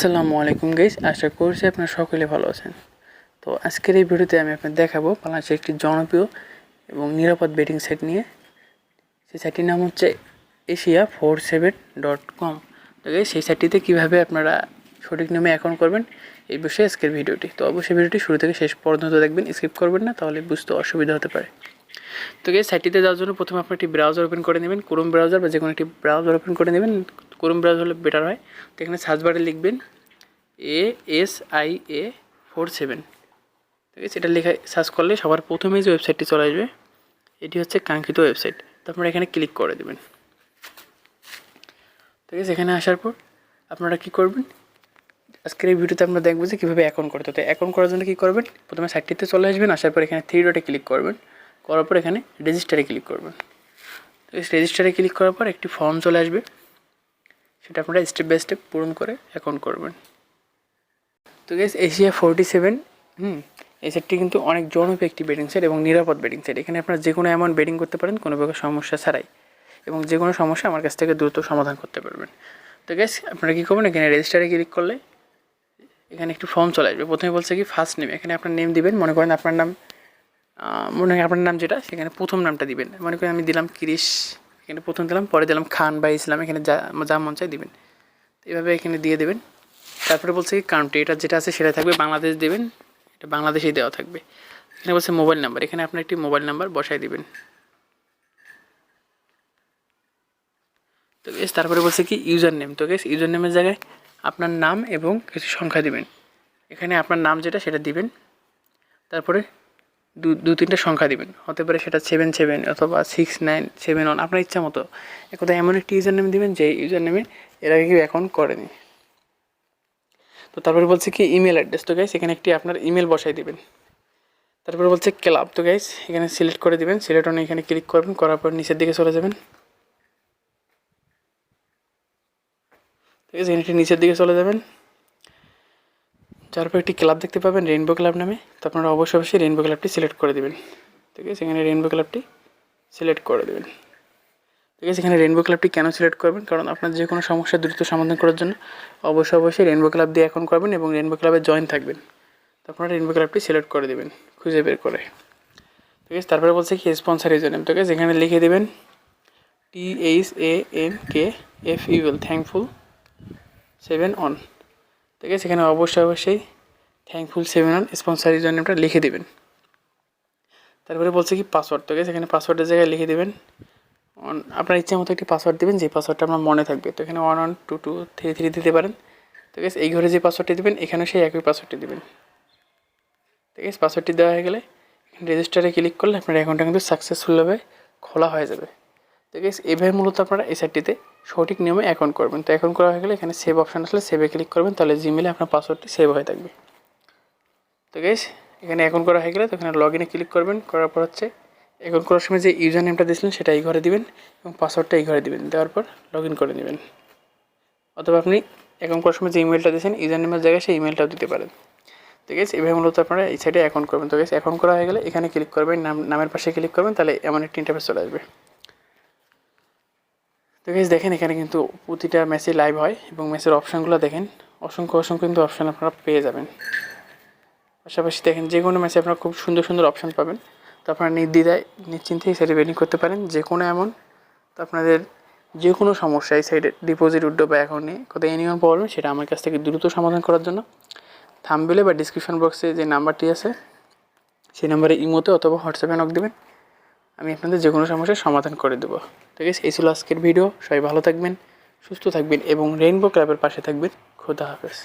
আসসালামু আলাইকুম গাইস আশা করছি আপনারা সকলে ভালো আছেন। তো আজকের এই ভিডিওতে আমি আপনাদের দেখাবো বাংলাদেশের একটি জনপ্রিয় এবং নিরাপদ বেটিং সাইট নিয়ে। সেই সাইটটির নাম হচ্ছে Asia four seven dot com. তো সেই সাইটটিতে কীভাবে আপনারা সঠিক নিয়মে অ্যাকাউন্ট করবেন, এই বিষয়ে আজকের ভিডিওটি। তো অবশ্যই ভিডিওটি শুরু থেকে শেষ পর্যন্ত দেখবেন স্কিপ করবেন না, তাহলে বুঝতে অসুবিধা হতে পারে। তো গিয়ে সাইটটিতে যাওয়ার জন্য প্রথমে আপনি একটি ব্রাউজার ওপেন করে নেবেন ক্রোম ব্রাউজার বা যে কোনো একটি ব্রাউজার ওপেন করে নেবেন ক্রোম ব্রাউজার হলে বেটার হয়। তো এখানে সার্চ বারে লিখবেন A S I A four seven ঠিক আছে এটা লেখা সার্চ করলে সবার প্রথমে যে ওয়েবসাইটটি চলে আসবে, এটি হচ্ছে কাঙ্ক্ষিত ওয়েবসাইট তো আপনারা এখানে ক্লিক করে দেবেন। ঠিক আছে এখানে আসার পর আপনারা কী করবেন? আজকের এই ভিডিওতে আমরা দেখব যে কীভাবে অ্যাকাউন্ট করতে হয়। অ্যাকাউন্ট করার জন্য কী করবেন? প্রথমে সাইটটিতে চলে আসবেন, আসার পর এখানে থ্রি ডটে ক্লিক করবেন। করার পর এখানে রেজিস্টারে ক্লিক করবেন। তো রেজিস্টারে ক্লিক করার পর একটি ফর্ম চলে আসবে। সেটা আপনারা স্টেপ বাই স্টেপ পূরণ করে অ্যাকাউন্ট করবেন। তো গেস এশিয়া ফোরটি সেভেন হুম, এই সেটটি কিন্তু অনেক জনপ্রিয় একটি বেডিং সেট এবং নিরাপদ বেডিং সেট এখানে আপনারা যে কোনো অ্যামাউন্ট বেডিং করতে পারেন, কোনো প্রকার সমস্যা ছাড়াই। এবং যে কোনো সমস্যা আমার কাছ থেকে দ্রুত সমাধান করতে পারবেন। তো গ্যাস আপনারা কী করবেন? এখানে রেজিস্টারে ক্লিক করলে এখানে একটি ফর্ম চলে আসবে। প্রথমে বলছে কি ফার্স্ট নেম এখানে আপনার নেম দিবেন। মনে করেন আপনার নাম মনে হয় আপনার নাম যেটা, সেখানে প্রথম নামটা দিবেন। মনে করেন আমি দিলাম কিরিশ, এখানে প্রথম দিলাম, পরে দিলাম খান বা ইসলাম, এখানে যা যা মন চাই দিবেন। তো এইভাবে এখানে দিয়ে দেবেন। তারপরে বলছে কি কান্ট্রি এটা যেটা আছে সেটা থাকবে, বাংলাদেশ দেবেন, এটা বাংলাদেশেই দেওয়া থাকবে। এখানে বলছে মোবাইল নাম্বার এখানে আপনার একটি মোবাইল নাম্বার বসাই দিবেন। তো গেস তারপরে বলছে কি ইউজার নেম তো গেস ইউজার নেমের জায়গায় আপনার নাম এবং কিছু সংখ্যা দিবেন। এখানে আপনার নাম যেটা, সেটা দিবেন। তারপরে দু দু, তিনটে সংখ্যা দিবেন। হতে পারে সেটা সেভেন সেভেন অথবা সিক্স নাইন সেভেন ওয়ান আপনার ইচ্ছা মতো। এক কথায় এমন একটি ইউজার নেম দিবেন যে ইউজার নেমে এর আগে কেউ অ্যাকাউন্ট করেনি। তো তারপরে বলছে কি ইমেল অ্যাড্রেস তো গাইস এখানে একটি আপনার ইমেল বসাই দিবেন। তারপরে বলছে ক্লাব তো গাইস এখানে সিলেক্ট করে দিবেন। সিলেক্ট অন এখানে ক্লিক করবেন। করার পর নিচের দিকে চলে যাবেন। ঠিক আছে, এখানে নিচের দিকে চলে যাবেন। যার পর একটি ক্লাব দেখতে পাবেন রেইনবো ক্লাব নামে। তো আপনারা অবশ্যই অবশ্যই রেইনবো ক্লাবটি সিলেক্ট করে দেবেন। ঠিক আছে, এখানে রেইনবো ক্লাবটি সিলেক্ট করে দেবেন। ঠিক আছে, এখানে রেইনবো ক্লাবটি কেন সিলেক্ট করবেন? কারণ আপনার যে কোনো সমস্যা দ্রুত সমাধান করার জন্য অবশ্যই অবশ্যই রেইনবো ক্লাব দিয়ে এখন করবেন এবং রেইনবো ক্লাবে জয়েন থাকবেন। তো আপনারা রেইনবো ক্লাবটি সিলেক্ট করে দেবেন, খুঁজে বের করে। ঠিক আছে, তারপরে বলছে কি স্পন্সার ইউজার নেম ঠিক আছে, এখানে লিখে দেবেন T H A M K F U L thankful seven on ঠিক আছে, এখানে অবশ্যই অবশ্যই thankful seven on sponsor user নেমটা লিখে দেবেন। তারপরে বলছে কি পাসওয়ার্ড তো এখানে পাসওয়ার্ডের জায়গায় লিখে দেবেন। আপনার ইচ্ছে মতো একটি পাসওয়ার্ড দেবেন যে পাসওয়ার্ডটা আপনার মনে থাকবে। তো এখানে one one two two three three দিতে পারেন। ঠিক আছে, এই ঘরে যে পাসওয়ার্ডটি দেবেন এখানে সেই একই পাসওয়ার্ডটি দেবেন। ঠিক আছে পাসওয়ার্ডটি দেওয়া হয়ে গেলে রেজিস্টারে ক্লিক করলে আপনার অ্যাকাউন্টটা কিন্তু সাকসেসফুলভাবে খোলা হয়ে যাবে। তো গেস এইভাবে মূলত আপনারা এই সাইটটিতে সঠিক নিয়মে অ্যাকাউন্ট করবেন। তো অ্যাকাউন্ট করা হয়ে গেলে এখানে সেভ অপশান আসলে সেভে ক্লিক করবেন, তাহলে জিমেলে আপনার পাসওয়ার্ডটি সেভ হয়ে থাকবে। তো গেস এখানে অ্যাকাউন্ট করা হয়ে গেলে তো এখানে লগ ইনে ক্লিক করবেন, করার পর হচ্ছে অ্যাকাউন্ট করার সময় যে ইউজার নেমটা দিয়েছিলেন সেটা এই ঘরে দিবেন এবং পাসওয়ার্ডটা এই ঘরে দিবেন। দেওয়ার পর লগ ইন করে নেবেন। অথবা আপনি অ্যাকাউন্ট করার সময় যে ইমেলটা দিয়েছেন ইউজার নেমের জায়গায় সেই ইমেলটাও দিতে পারেন। ঠিক আছে এভাবে মূলত আপনারা এই সাইডে অ্যাকাউন্ট করবেন। তো গেছে অ্যাকাউন্ট করা হয়ে গেলে এখানে ক্লিক করবেন, নাম নামের পাশে ক্লিক করবেন, তাহলে এমন একটি ইন্টারফেস চলে আসবে। তো গেছে দেখেন এখানে কিন্তু প্রতিটা ম্যাচে লাইভ হয় এবং ম্যাচের অপশানগুলো দেখেন। অসংখ্য অসংখ্য কিন্তু অপশান আপনারা পেয়ে যাবেন। পাশাপাশি দেখেন, যে কোনো ম্যাচে আপনারা খুব সুন্দর সুন্দর অপশান পাবেন। তো আপনারা নির্দ্বিধায়, নিশ্চিন্তে এই সাইডে বেটিং করতে পারেন। যে কোনো এমন, তো আপনাদের যে কোনো সমস্যা এই সাইডে ডিপোজিট উড্ডো বা অ্যাকাউন্টে কোথায় এনিওয়ান প্রবলেম সেটা আমার কাছ থেকে দ্রুত সমাধান করার জন্য। থামবেলে বা ডিসক্রিপশন বক্সে যে নাম্বারটি আছে, সেই নাম্বারে ইমোতে অথবা হোয়াটসঅ্যাপে নক দেবেন। আমি আপনাদের যে কোনো সমস্যার সমাধান করে দেবো। ঠিক আছে এই ছিল আজকের ভিডিও সবাই ভালো থাকবেন, সুস্থ থাকবেন এবং রেইনবো ক্লাবের পাশে থাকবেন। খোদা হাফেজ।